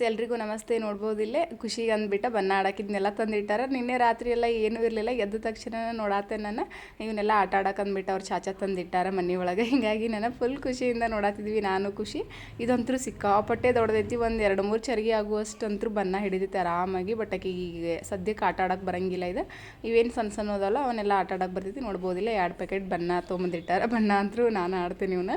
Friends, ಎಲ್ರಿಗೂ ನಮಸ್ತೆ. ನೋಡ್ಬೋದು ಇಲ್ಲೇ ಖುಷಿಗೆ ಅಂದ್ಬಿಟ್ಟು ಬಣ್ಣ ಆಡೋಕಿದ್ನೆಲ್ಲ ತಂದಿಟ್ಟಾರ. ನಿನ್ನೆ ರಾತ್ರಿ ಎಲ್ಲ ಏನೂ ಇರಲಿಲ್ಲ. ಎದ್ದ ತಕ್ಷಣ ನೋಡಾತೆ ನಾನು. ಇವನ್ನೆಲ್ಲ ಆಟ ಆಡೋಕೆ ಅಂದ್ಬಿಟ್ಟು ಅವ್ರು ಚಾಚಾ ತಂದಿಟ್ಟಾರ ಮನೆ ಒಳಗೆ. ಹೀಗಾಗಿ ನಾನು ಫುಲ್ ಖುಷಿಯಿಂದ ನೋಡಾತಿದ್ವಿ. ನಾನು ಖುಷಿ. ಇದಂತೂ ಸಿಕ್ಕಾಪಟ್ಟೆ ದೊಡ್ಡದೈತಿ. ಒಂದು ಎರಡು ಮೂರು ಚರಿಗೆ ಆಗುವಷ್ಟಂತೂ ಬಣ್ಣ ಹಿಡಿದೈತೆ ಆರಾಮಾಗಿ. ಬಟ್ ಆಕಿಗೆ ಸದ್ಯಕ್ಕೆ ಆಟ ಆಡಕ್ಕೆ ಬರಂಗಿಲ್ಲ ಇದು. ಇವೇನು ಸಣ್ಣ ಸಣ್ಣ ಹೋದಲ್ಲ ಅವನ್ನೆಲ್ಲ ಆಟ ಆಡಕ್ಕೆ ಬರ್ತೈತಿ ನೋಡ್ಬೋದಿಲ್ಲ ಎರಡು ಪ್ಯಾಕೆಟ್ ಬಣ್ಣ ತೊಗೊಂಬಂದಿಟ್ಟಾರ ಬಣ್ಣ ಅಂತೂ ನಾನು ಆಡ್ತೀನಿ ಇವನ್ನ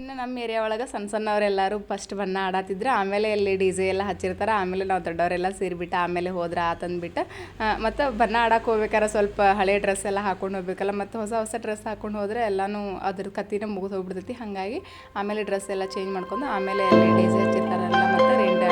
ಇನ್ನು ನಮ್ಮ ಏರಿಯಾ ಒಳಗೆ ಸಣ್ಣ ಸಣ್ಣವರೆಲ್ಲರೂ ಫಸ್ಟ್ ಬಣ್ಣ ಆಡತ್ತಿದ್ರು ಆಮೇಲೆ ಎಲ್ಲಿ ಡಿ ಜೆ ಎಲ್ಲ ಹಚ್ಚಿರ್ತಾರೆ ಆಮೇಲೆ ನಾವು ದೊಡ್ಡವರೆಲ್ಲ ಸೇರಿಬಿಟ್ಟು ಆಮೇಲೆ ಹೋದ್ರೆ ಆತಂದ್ಬಿಟ್ಟು ಮತ್ತು ಬಣ್ಣ ಆಡಕ್ಕೆ ಹೋಗ್ಬೇಕಾರೆ ಸ್ವಲ್ಪ ಹಳೆ ಡ್ರೆಸ್ ಎಲ್ಲ ಹಾಕೊಂಡು ಹೋಗ್ಬೇಕಲ್ಲ, ಮತ್ತು ಹೊಸ ಹೊಸ ಡ್ರೆಸ್ ಹಾಕ್ಕೊಂಡು ಹೋದರೆ ಎಲ್ಲನೂ ಅದ್ರ ಕತ್ತಿನ ಮುಗಿದು ಹೋಗ್ಬಿಡ್ತೈತಿ. ಹಾಗಾಗಿ ಆಮೇಲೆ ಡ್ರೆಸ್ ಎಲ್ಲ ಚೇಂಜ್ ಮಾಡ್ಕೊಂಡು ಆಮೇಲೆ ಎಲ್ಲಿ ಡಿ ಜೆ ಹಚ್ಚಿರ್ತಾರಲ್ಲ ಮತ್ತು ರೆಂಟ್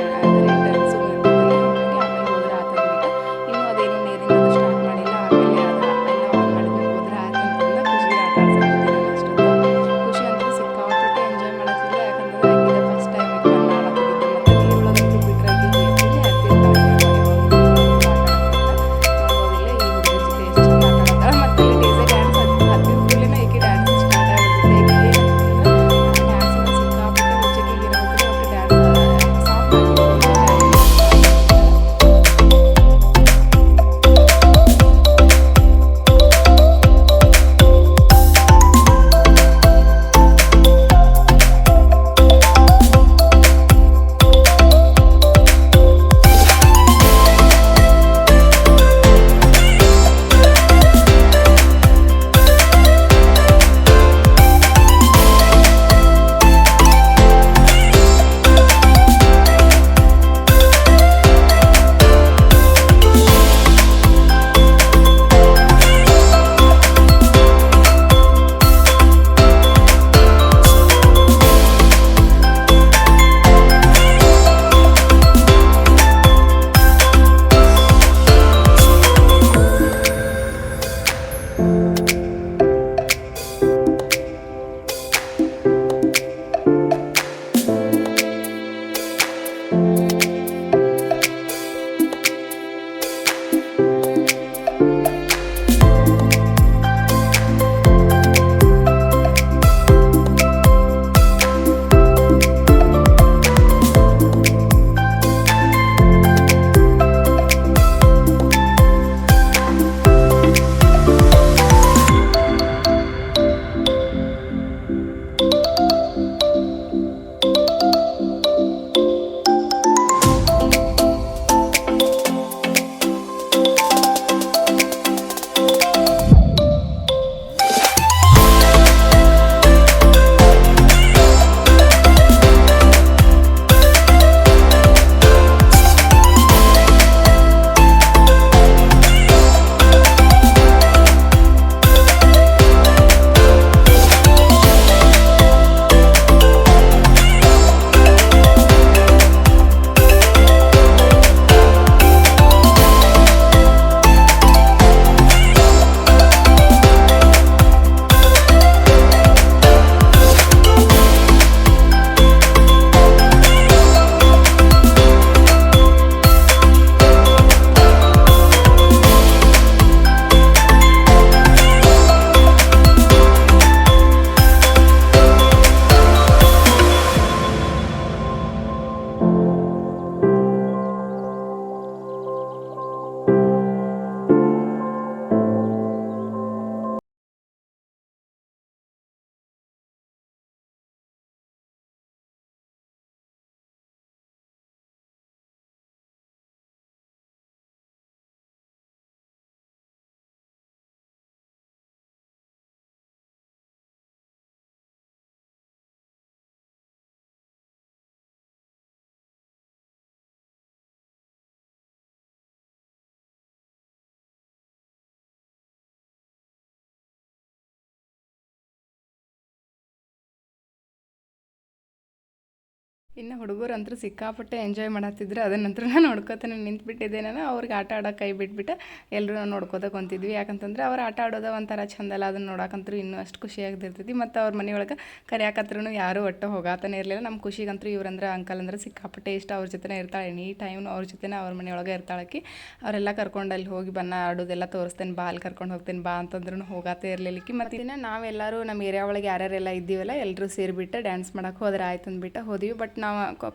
ಇನ್ನು ಹುಡುಗರು ಅಂತೂ ಸಿಕ್ಕಾಪಟ್ಟೆ ಎಂಜಾಯ್ ಮಾಡತ್ತಿದ್ರು ಅದನ್ನ ನಂತರ ನಿಂತು ನಿಂತ್ಬಿಟ್ಟಿದ್ದೆ ನಾನು ಅವ್ರಿಗೆ ಆಟ ಆಡೋಕೆ ಕೈ ಬಿಟ್ಬಿಟ್ಟು ಎಲ್ಲರೂ ನಾವು ನೋಡ್ಕೋತಾ ಕುಂತಿದ್ವಿ ಯಾಕಂತಂದ್ರೆ ಅವ್ರು ಆಟ ಆಡೋದು ಒಂಥರ ಚಂದಲ್ಲ ಅದನ್ನು ನೋಡೋಕಂತೂ ಇನ್ನೂ ಅಷ್ಟು ಖುಷಿಯಾಗ್ತಿರ್ತೈತಿ ಮತ್ತು ಅವ್ರ ಮನೆಯೊಳಗೆ ಕರೆಯಾಕತ್ರೂ ಯಾರೂ ಒಟ್ಟು ಹೋಗಾತಾನೆ ಇರಲಿಲ್ಲ. ನಮ್ಮ ಖುಷಿಗಂತೂ ಇವ್ರಂದ್ರೆ ಅಂಕಲ್ ಅಂದ್ರೆ ಸಿಕ್ಕಾಪಟ್ಟೆ ಇಷ್ಟ, ಅವ್ರ ಜೊತೆನೇ ಇರ್ತಾಳೆ. ಎನಿ ಟೈಮ್ ಅವ್ರ ಜೊತೆನೇ ಅವ್ರ ಮನೆಯೊಳಗೆ ಇರ್ತಾಳಕ್ಕಿ ಅವರೆಲ್ಲ ಕರ್ಕೊಂಡು ಅಲ್ಲಿ ಹೋಗಿ ಬನ್ನ ಆಡೋದೆಲ್ಲ ತೋರಿಸ್ತೇನೆ, ಬಾ, ಅಲ್ಲಿ ಕರ್ಕೊಂಡು ಹೋಗ್ತೇನೆ, ಬಾ ಅಂತಂದ್ರೂ ಹೋಗಾತೇ ಇರಲಿಲ್ಲಕಿ. ಮತ್ತು ಇನ್ನು ನಾವೆಲ್ಲರೂ ನಮ್ಮ ಏರಿಯಾ ಒಳಗೆ ಯಾರ್ಯಾರೆಲ್ಲ ಇದ್ದೀವಲ್ಲ ಎಲ್ಲರೂ ಸೇರಿಬಿಟ್ಟು ಡ್ಯಾನ್ಸ್ ಮಾಡೋಕೆ ಹೋದ್ರೆ ಆಯ್ತು ಅಂದ್ಬಿಟ್ಟು ಹೋದ್ವಿ. ಬಟ್ ನಾವು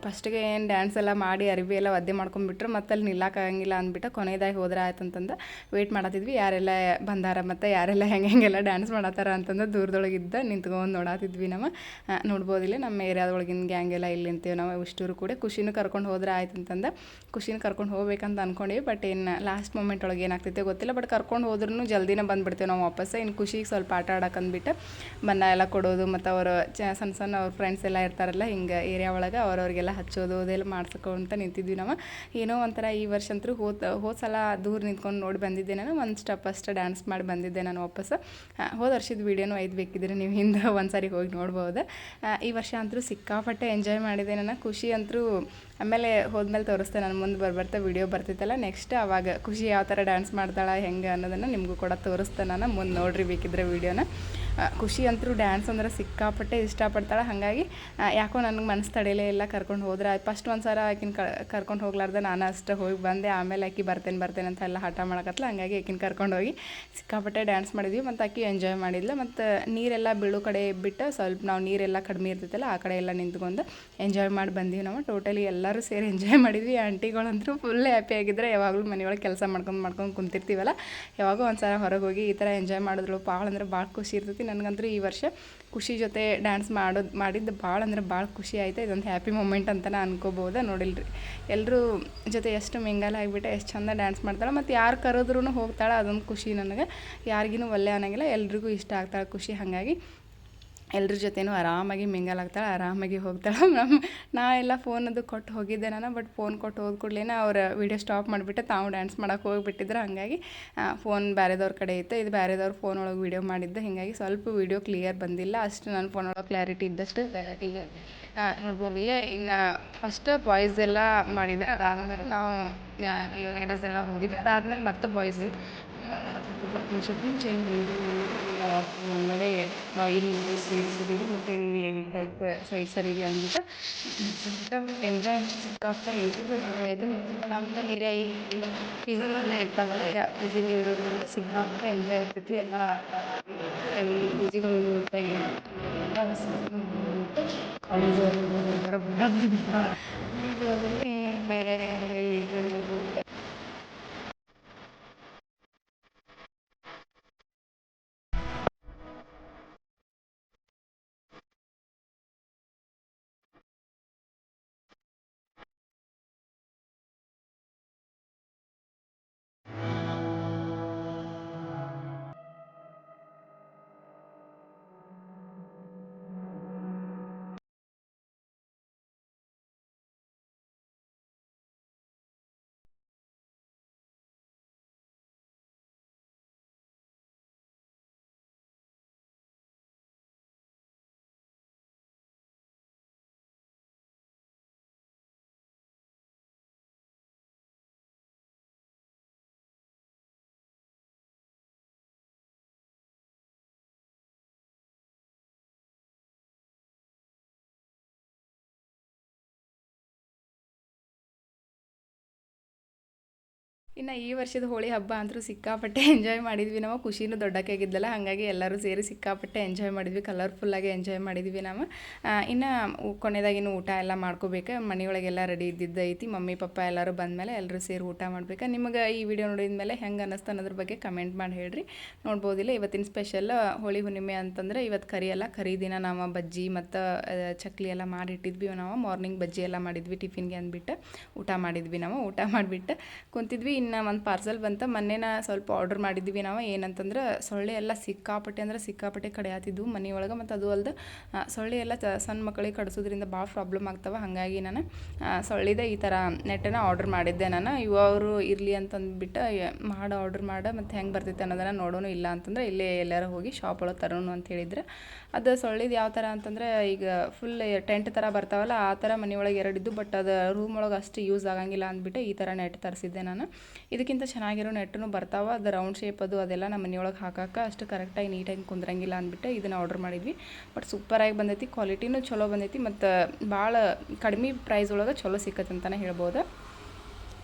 ಫಸ್ಟಿಗೆ ಏನು ಡ್ಯಾನ್ಸ್ ಎಲ್ಲ ಮಾಡಿ ಅರಿವಿ ಎಲ್ಲ ಒದ್ದೆ ಮಾಡ್ಕೊಂಡ್ಬಿಟ್ರು ಮತ್ತೆ ಅಲ್ಲಿ ನಿಲ್ಲಕ್ಕಾಗಂಗಿಲ್ಲ ಅಂದ್ಬಿಟ್ಟು ಕೊನೆಯದಾಗಿ ಹೋದ್ರೆ ಆಯ್ತಂತಂದು ವೆಯ್ಟ್ ಮಾಡತ್ತಿದ್ವಿ ಯಾರೆಲ್ಲ ಬಂದಾರ ಮತ್ತು ಯಾರೆಲ್ಲ ಹೆಂಗೆ ಹೆಂಗೆಲ್ಲ ಡ್ಯಾನ್ಸ್ ಮಾಡತ್ತಾರ ಅಂತಂದು ದೂರದೊಳಗಿದ್ದ ನಿಂತ್ಕೊಂಡು ನೋಡಾತಿದ್ವಿ ನಾವು. ಆ, ನೋಡ್ಬೋದಿಲ್ಲ ನಮ್ಮ ಏರಿಯಾದೊಳಗಿನ ಗ್ಯಾಂಗ್ ಎಲ್ಲ ಇಲ್ಲಿ ನಿಂತೀವಿ ನಾವು ಇಷ್ಟೂರು ಕೂಡ. ಖುಷಿನೂ ಕರ್ಕೊಂಡು ಹೋದ್ರೆ ಆಯ್ತು ಅಂತಂದು. ಖುಷಿನ ಕರ್ಕೊಂಡು ಹೋಗ್ಬೇಕಂತ ಅಂದ್ಕೊಂಡಿವಿ ಬಟ್ ಇನ್ನು ಲಾಸ್ಟ್ ಮೂಮೆಂಟ್ ಒಳಗೆ ಏನಾಗ್ತೈತೆ ಗೊತ್ತಿಲ್ಲ ಬಟ್ ಕರ್ಕೊಂಡು ಹೋದ್ರೂ ಜಲ್ದಿನೇ ಬಂದ್ಬಿಡ್ತೇವೆ ನಾವು ವಾಪಸ್. ಇನ್ನು ಖುಷಿಗೆ ಸ್ವಲ್ಪ ಆಟ ಆಡಕ್ಕೆ ಅಂದ್ಬಿಟ್ಟು ಎಲ್ಲ ಕೊಡೋದು ಮತ್ತು ಅವರು ಚ ಸಣ್ಣ ಸಣ್ಣ ಅವ್ರ ಫ್ರೆಂಡ್ಸ್ ಎಲ್ಲ ಇರ್ತಾರಲ್ಲ ಹಿಂಗೆ ಏರಿಯಾ ಒಳಗೆ ಅವ್ರವ್ರಿಗೆಲ್ಲ ಹಚ್ಚೋದು, ಅದೆಲ್ಲ ಮಾಡ್ಸ್ಕೊಂತ ನಿಂತಿದ್ವಿ ನಾವು. ಏನೋ ಒಂಥರ ಈ ವರ್ಷ ಅಂತೂ ಹೋದ ಹೋದ ಸಲ ದೂರ ನಿಂತ್ಕೊಂಡು ನೋಡಿ ಬಂದಿದ್ದೆ ನಾನು. ಒಂದು ಸ್ಟೆಪ್ ಅಷ್ಟೇ ಡ್ಯಾನ್ಸ್ ಮಾಡಿ ಬಂದಿದ್ದೆ ನಾನು ವಾಪಸ್. ಹೋದ ವರ್ಷದ ವೀಡಿಯೋನು ಐದು ಬೇಕಿದ್ರೆ ನೀವು ಹಿಂದೆ ಒಂದು ಸಾರಿ ಹೋಗಿ ನೋಡ್ಬೋದು. ಈ ವರ್ಷ ಅಂತೂ ಸಿಕ್ಕಾಪಟ್ಟೆ ಎಂಜಾಯ್ ಮಾಡಿದೆ ನಾನು. ಖುಷಿ ಅಂತೂ ಆಮೇಲೆ ಹೋದ್ಮೇಲೆ ತೋರಿಸ್ತೆ, ನಾನು ಮುಂದೆ ಬರ್ಬರ್ತಾ ವಿಡಿಯೋ ಬರ್ತಿತ್ತಲ್ಲ ನೆಕ್ಸ್ಟ್ ಅವಾಗ ಖುಷಿ ಯಾವ ಥರ ಡ್ಯಾನ್ಸ್ ಮಾಡ್ತಾಳೆ, ಹೆಂಗೆ ಅನ್ನೋದನ್ನು ನಿಮಗೂ ಕೂಡ ತೋರಿಸ್ತೆ ನಾನು, ಮುಂದೆ ನೋಡ್ರಿ ಬೇಕಿದ್ರೆ ವೀಡಿಯೋನ ಖುಷಿ ಅಂತೂ ಡ್ಯಾನ್ಸ್ ಅಂದ್ರೆ ಸಿಕ್ಕಾಪಟ್ಟೆ ಇಷ್ಟಪಡ್ತಾಳೆ, ಹಾಗಾಗಿ ಯಾಕೋ ನನಗೆ ಮನಸ್ಸು ತಡೆಯಲೇ ಇಲ್ಲ ಕರ್ಕೊಂಡು ಹೋದ್ರೆ ಫಸ್ಟ್ ಒಂದು ಸಲ ಆಕಿನ ಕರ್ಕೊಂಡು ಹೋಗ್ಲಾರ್ದೆ ನಾನು ಅಷ್ಟೇ ಹೋಗಿ ಬಂದೆ, ಆಮೇಲೆ ಆಕಿ ಬರ್ತೇನೆ ಬರ್ತೇನೆ ಅಂತ ಎಲ್ಲ ಹಠ ಮಾಡಕತ್ಲ, ಹಂಗಾಗಿ ಆಕಿನ ಕರ್ಕೊಂಡು ಹೋಗಿ ಸಿಕ್ಕಾಪಟ್ಟೆ ಡ್ಯಾನ್ಸ್ ಮಾಡಿದ್ವಿ, ಮತ್ತು ಆಕಿ ಎಂಜಾಯ್ ಮಾಡಿದ್ಲು, ಮತ್ತು ನೀರೆಲ್ಲ ಬೀಳು ಕಡೆ ಬಿಟ್ಟು ಸ್ವಲ್ಪ ನಾವು ನೀರೆಲ್ಲ ಕಡಿಮೆ ಇರ್ತೈತಲ್ಲ ಆ ಕಡೆ ಎಲ್ಲ ನಿಂತ್ಕೊಂಡು ಎಂಜಾಯ್ ಮಾಡಿ ಬಂದೀವಿ ನಾವು ಟೋಟಲಿ ಎಲ್ಲರೂ ಸೇರಿ ಎಂಜಾಯ್ ಮಾಡಿದ್ವಿ. ಆಂಟಿಗಳಂತೂ ಫುಲ್ ಹ್ಯಾಪಿ ಆಗಿದ್ರೆ ಯಾವಾಗಲೂ ಮನೆಯೊಳಗೆ ಕೆಲಸ ಮಾಡ್ಕೊಂಡು ಮಾಡ್ಕೊಂಡು ಕುಂತಿರ್ತೀವಲ್ಲ, ಯಾವಾಗೋ ಒಂದು ಸಲ ಹೊರಗೆ ಹೋಗಿ ಈ ಥರ ಎಂಜಾಯ್ ಮಾಡಿದ್ರು ಭಾಳ ಅಂದ್ರೆ ಭಾಳ ಖುಷಿ ಇರ್ತೈತಿ. ನನಗಂತೂ ಈ ವರ್ಷ ಖುಷಿ ಜೊತೆ ಡ್ಯಾನ್ಸ್ ಮಾಡೋದು ಮಾಡಿದ್ದು ಭಾಳ ಅಂದ್ರೆ ಭಾಳ ಖುಷಿ ಆಯ್ತು. ಇದೊಂದು ಹ್ಯಾಪಿ ಮೂಮೆಂಟ್ ಅಂತಲೇ ಅನ್ಕೋಬೋದು, ನೋಡಿಲ್ರಿ. ಎಲ್ಲರೂ ಜೊತೆ ಎಷ್ಟು ಮಿಂಗಲ್ ಆಗಿಬಿಟ್ಟೆ, ಎಷ್ಟು ಚಂದ ಡ್ಯಾನ್ಸ್ ಮಾಡ್ತಾಳೆ. ಮತ್ತು ಯಾರು ಕರೆದ್ರೂ ಹೋಗ್ತಾಳೆ, ಅದೊಂದು ಖುಷಿ ನನಗೆ. ಯಾರಿಗೂ ಒಲ್ಲೆ ಅನ್ನೋಂಗಿಲ್ಲ, ಎಲ್ರಿಗೂ ಇಷ್ಟ ಆಗ್ತಾಳೆ ಖುಷಿ. ಹಾಗಾಗಿ ಎಲ್ರ ಜೊತೆನೂ ಆರಾಮಾಗಿ ಮಿಂಗಲ್ ಆಗ್ತಾಳೆ, ಆರಾಮಾಗಿ ಹೋಗ್ತಾಳೆ. ನಮ್ಮ ನಾ ಎಲ್ಲ ಫೋನ್ ಅದು ಕೊಟ್ಟು ಹೋಗಿದ್ದೆ ನಾನು ಬಟ್ ಫೋನ್ ಕೊಟ್ಟು ಹೋದ ಕೂಡಲೇ ಅವ್ರ ವೀಡಿಯೋ ಸ್ಟಾಪ್ ಮಾಡಿಬಿಟ್ಟು ತಾವು ಡ್ಯಾನ್ಸ್ ಮಾಡೋಕೆ ಹೋಗಿಬಿಟ್ಟಿದ್ರು. ಹಾಗಾಗಿ ಫೋನ್ ಬೇರೆದವ್ರ ಕಡೆ ಇತ್ತು. ಇದು ಬೇರೆದವ್ರ ಫೋನ್ ಒಳಗೆ ವೀಡಿಯೋ ಮಾಡಿದ್ದೆ. ಹೀಗಾಗಿ ಸ್ವಲ್ಪ ವೀಡಿಯೋ ಕ್ಲಿಯರ್ ಬಂದಿಲ್ಲ. ಅಷ್ಟು ನನ್ನ ಫೋನ್ ಒಳಗೆ ಕ್ಲಾರಿಟಿ ಇದ್ದಷ್ಟು ನೋಡ್ಬೋದು. ಇನ್ನು ಫಸ್ಟ್ ಬಾಯ್ಸ್ ಎಲ್ಲ ಮಾಡಿದ್ದೆ ಅದಾದಮೇಲೆ ನಾವು ಎಲ್ಲ ಹೋಗಿದ್ದೆ ಅದಾದಮೇಲೆ ಮತ್ತೆ ಬಾಯ್ಸ್ ಚೇಂಜ್ ಆಮೇಲೆ ಇಲ್ಲಿ ಸೇರಿಸಿದ್ದೀವಿ ಮತ್ತು ಇಲ್ಲಿ ಸೈಡ್ ಸರಿ ಅಂದ್ಬಿಟ್ಟು ಎಂಜಾಯ್ ಸಿಕ್ಕಾಗ್ತಾ ಇದು ನಮ್ಮ ಏರಿಯಾ ಇದರಲ್ಲ ಇರ್ತಾವಲ್ಲ ಸಿಕ್ಕಾಗ್ತಾ ಎಂಜಾಯ್ ಇರ್ತೈತಿ ಎಲ್ಲ ಈಜಿಗಳು ಬೇರೆ ಇನ್ನು ಈ ವರ್ಷದ ಹೋಳಿ ಹಬ್ಬ ಅಂತೂ ಸಿಕ್ಕಾಪಟ್ಟೆ ಎಂಜಾಯ್ ಮಾಡಿದ್ವಿ. ನಾವು ಖುಷಿನೂ ದೊಡ್ಡಕ್ಕಾಗಿದ್ದಲ್ಲ. ಹಾಗಾಗಿ ಎಲ್ಲರೂ ಸೇರಿ ಸಿಕ್ಕಾಪಟ್ಟೆ ಎಂಜಾಯ್ ಮಾಡಿದ್ವಿ. ಕಲರ್ಫುಲ್ಲಾಗಿ ಎಂಜಾಯ್ ಮಾಡಿದ್ವಿ ನಾವು ಇನ್ನು ಕೊನೆಯದಾಗಿನ್ನು ಊಟ ಎಲ್ಲ ಮಾಡ್ಕೋಬೇಕು. ಮನೆಯೊಳಗೆಲ್ಲ ರೆಡಿ ಇದ್ದಿದ್ದ ಐತಿ. ಮಮ್ಮಿ, ಪಪ್ಪ ಎಲ್ಲರೂ ಬಂದಮೇಲೆ ಎಲ್ಲರೂ ಸೇರಿ ಊಟ ಮಾಡ್ಬೇಕು. ನಿಮಗೆ ಈ ವಿಡಿಯೋ ನೋಡಿದ ಮೇಲೆ ಹೆಂಗೆ ಅನ್ನಿಸ್ತು ಅನ್ನೋದ್ರ ಬಗ್ಗೆ ಕಮೆಂಟ್ ಮಾಡಿ ಹೇಳ್ರಿ. ನೋಡ್ಬೋದಿಲ್ಲ. ಇವತ್ತಿನ ಸ್ಪೆಷಲ್ ಹೋಳಿ ಹುಣ್ಣಿಮೆ ಅಂತಂದ್ರೆ ಇವತ್ತು ಕರಿ ಎಲ್ಲ ಕರಿ ದಿನ ನಾವು ಬಜ್ಜಿ ಮತ್ತು ಚಕ್ಲಿ ಎಲ್ಲ ಮಾಡಿಟ್ಟಿದ್ವಿ ನಾವು. ಮಾರ್ನಿಂಗ್ ಬಜ್ಜಿ ಎಲ್ಲ ಮಾಡಿದ್ವಿ ಟಿಫಿನ್ಗೆ ಅಂದ್ಬಿಟ್ಟು ಊಟ ಮಾಡಿದ್ವಿ ನಾವು. ಊಟ ಮಾಡಿಬಿಟ್ಟು ಕುಂತಿದ್ವಿ. ಇನ್ನು ಒಂದು ಪಾರ್ಸೆಲ್ ಬಂತ, ಮೊನ್ನೆನ ಸ್ವಲ್ಪ ಆರ್ಡರ್ ಮಾಡಿದ್ವಿ ನಾವು. ಏನಂತಂದ್ರೆ, ಸೊಳ್ಳೆ ಎಲ್ಲ ಸಿಕ್ಕಾಪಟ್ಟೆ ಅಂದ್ರೆ ಸಿಕ್ಕಾಪಟ್ಟೆ ಕಡೆಯಾತಿದ್ವು ಮನೆಯೊಳಗೆ ಮತ್ತು ಅದು ಅಲ್ಲದೆ ಸೊಳ್ಳೆ ಎಲ್ಲ ಸಣ್ಣ ಮಕ್ಕಳಿಗೆ ಕಡಿಸೋದ್ರಿಂದ ಭಾಳ ಪ್ರಾಬ್ಲಮ್ ಆಗ್ತವೆ. ಹಾಗಾಗಿ ನಾನು ಸೊಳ್ಳೆದೆ ಈ ಥರ ನೆಟ್ಟನ್ನು ಆರ್ಡರ್ ಮಾಡಿದ್ದೆ ನಾನು. ಇವರು ಇರಲಿ ಅಂತಂದ್ಬಿಟ್ಟು ಮಾಡಿ ಆರ್ಡರ್ ಮಾಡ, ಮತ್ತು ಹೆಂಗೆ ಬರ್ತೈತೆ ಅನ್ನೋದನ್ನು ನೋಡೋನು ಇಲ್ಲ ಅಂತಂದ್ರೆ ಇಲ್ಲೇ ಎಲ್ಲರೂ ಹೋಗಿ ಶಾಪ್ ಒಳಗೆ ತರೋನು ಅಂತ ಹೇಳಿದ್ರೆ. ಅದು ಸೊಳ್ಳಿದು ಯಾವ ಥರ ಅಂತಂದರೆ, ಈಗ ಫುಲ್ ಟೆಂಟ್ ಥರ ಬರ್ತಾವಲ್ಲ, ಆ ಥರ ಮನೆಯೊಳಗೆ ಎರಡಿದ್ದು ಬಟ್ ಅದು ರೂಮ್ ಒಳಗೆ ಅಷ್ಟು ಯೂಸ್ ಆಗಂಗಿಲ್ಲ ಅಂದ್ಬಿಟ್ಟು ಈ ಥರ ನೆಟ್ ತರಿಸಿದ್ದೆ ನಾನು. ಇದಕ್ಕಿಂತ ಚೆನ್ನಾಗಿರೋ ನೆಟ್ಟನು ಬರ್ತಾವೆ. ಅದು ರೌಂಡ್ ಶೇಪ್ ಅದು ಅದೆಲ್ಲ ನಮ್ಮ ಮನೆಯೊಳಗೆ ಹಾಕಕ್ಕೆ ಅಷ್ಟು ಕರೆಕ್ಟಾಗಿ ನೀಟಾಗಿ ಕುಂದ್ರಂಗಿಲ್ಲ ಅಂದ್ಬಿಟ್ಟು ಇದನ್ನು ಆರ್ಡರ್ ಮಾಡಿದ್ವಿ. ಬಟ್ ಸೂಪರಾಗಿ ಬಂದೈತಿ ಕ್ವಾಲಿಟಿನೂ ಚಲೋ ಬಂದೈತಿ, ಮತ್ತು ಭಾಳ ಕಡಿಮೆ ಪ್ರೈಸ್ ಒಳಗೆ ಚಲೋ ಸಿಕ್ಕತ್ತೆ ಅಂತಲೇ ಹೇಳ್ಬೋದು.